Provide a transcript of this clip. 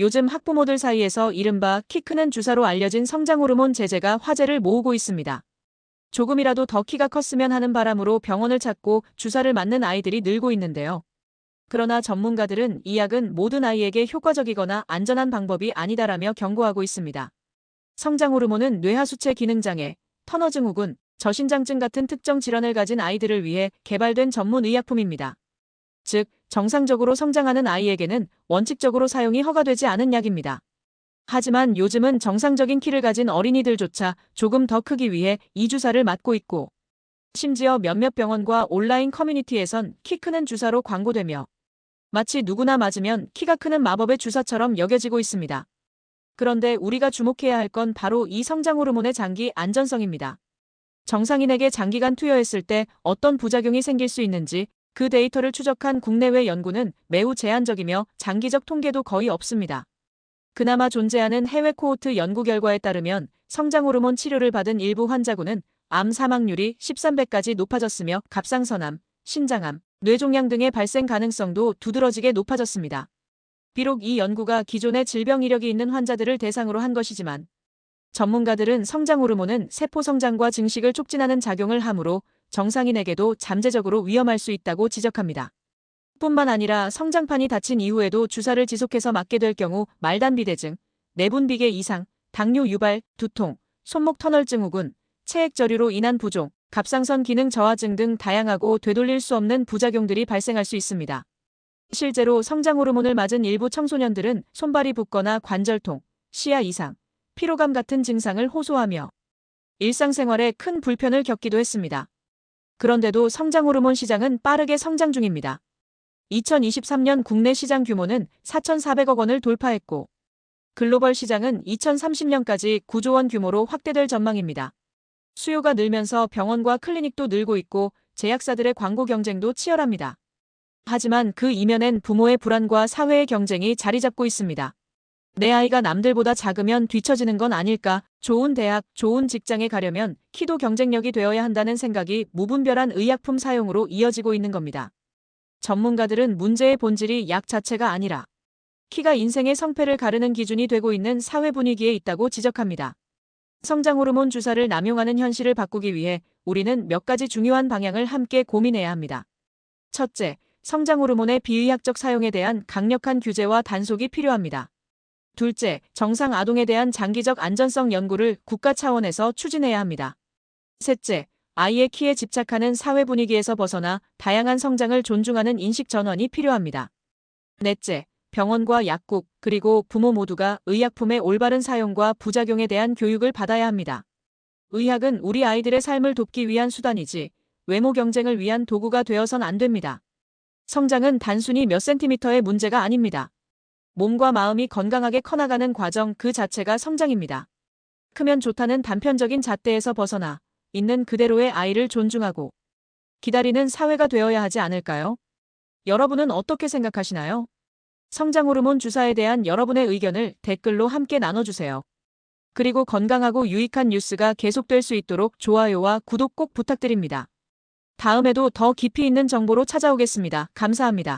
요즘 학부모들 사이에서 이른바 키 크는 주사로 알려진 성장 호르몬 제제가 화제를 모으고 있습니다. 조금이라도 더 키가 컸으면 하는 바람으로 병원을 찾고 주사를 맞는 아이들이 늘고 있는데요. 그러나 전문가들은 이 약은 모든 아이에게 효과적이거나 안전한 방법이 아니다라며 경고하고 있습니다. 성장 호르몬은 뇌하수체 기능장애, 터너 증후군, 저신장증 같은 특정 질환을 가진 아이들을 위해 개발된 전문 의약품입니다. 즉, 정상적으로 성장하는 아이에게는 원칙적으로 사용이 허가되지 않은 약입니다. 하지만 요즘은 정상적인 키를 가진 어린이들조차 조금 더 크기 위해 이 주사를 맞고 있고, 심지어 몇몇 병원과 온라인 커뮤니티에선 키 크는 주사로 광고되며, 마치 누구나 맞으면 키가 크는 마법의 주사처럼 여겨지고 있습니다. 그런데 우리가 주목해야 할 건 바로 이 성장 호르몬의 장기 안전성입니다. 정상인에게 장기간 투여했을 때 어떤 부작용이 생길 수 있는지 그 데이터를 추적한 국내외 연구는 매우 제한적이며 장기적 통계도 거의 없습니다. 그나마 존재하는 해외 코호트 연구 결과에 따르면 성장 호르몬 치료를 받은 일부 환자군은 암 사망률이 13배까지 높아졌으며 갑상선암, 신장암, 뇌종양 등의 발생 가능성도 두드러지게 높아졌습니다. 비록 이 연구가 기존의 질병 이력이 있는 환자들을 대상으로 한 것이지만 전문가들은 성장 호르몬은 세포 성장과 증식을 촉진하는 작용을 하므로 정상인에게도 잠재적으로 위험할 수 있다고 지적합니다. 뿐만 아니라 성장판이 닫힌 이후에도 주사를 지속해서 맞게 될 경우 말단비대증, 내분비계 이상, 당뇨 유발, 두통, 손목 터널 증후군, 체액 저류로 인한 부종, 갑상선 기능 저하증 등 다양하고 되돌릴 수 없는 부작용들이 발생할 수 있습니다. 실제로 성장 호르몬을 맞은 일부 청소년들은 손발이 붓거나 관절통, 시야 이상, 피로감 같은 증상을 호소하며 일상생활에 큰 불편을 겪기도 했습니다. 그런데도 성장 호르몬 시장은 빠르게 성장 중입니다. 2023년 국내 시장 규모는 4,400억 원을 돌파했고 글로벌 시장은 2030년까지 9조 원 규모로 확대될 전망입니다. 수요가 늘면서 병원과 클리닉도 늘고 있고 제약사들의 광고 경쟁도 치열합니다. 하지만 그 이면엔 부모의 불안과 사회의 경쟁이 자리 잡고 있습니다. 내 아이가 남들보다 작으면 뒤처지는 건 아닐까? 좋은 대학, 좋은 직장에 가려면 키도 경쟁력이 되어야 한다는 생각이 무분별한 의약품 사용으로 이어지고 있는 겁니다. 전문가들은 문제의 본질이 약 자체가 아니라 키가 인생의 성패를 가르는 기준이 되고 있는 사회 분위기에 있다고 지적합니다. 성장 호르몬 주사를 남용하는 현실을 바꾸기 위해 우리는 몇 가지 중요한 방향을 함께 고민해야 합니다. 첫째, 성장 호르몬의 비의학적 사용에 대한 강력한 규제와 단속이 필요합니다. 둘째, 정상 아동에 대한 장기적 안전성 연구를 국가 차원에서 추진해야 합니다. 셋째, 아이의 키에 집착하는 사회 분위기에서 벗어나 다양한 성장을 존중하는 인식 전환이 필요합니다. 넷째, 병원과 약국, 그리고 부모 모두가 의약품의 올바른 사용과 부작용에 대한 교육을 받아야 합니다. 의학은 우리 아이들의 삶을 돕기 위한 수단이지 외모 경쟁을 위한 도구가 되어선 안 됩니다. 성장은 단순히 몇 센티미터의 문제가 아닙니다. 몸과 마음이 건강하게 커나가는 과정 그 자체가 성장입니다. 크면 좋다는 단편적인 잣대에서 벗어나 있는 그대로의 아이를 존중하고 기다리는 사회가 되어야 하지 않을까요? 여러분은 어떻게 생각하시나요? 성장 호르몬 주사에 대한 여러분의 의견을 댓글로 함께 나눠주세요. 그리고 건강하고 유익한 뉴스가 계속될 수 있도록 좋아요와 구독 꼭 부탁드립니다. 다음에도 더 깊이 있는 정보로 찾아오겠습니다. 감사합니다.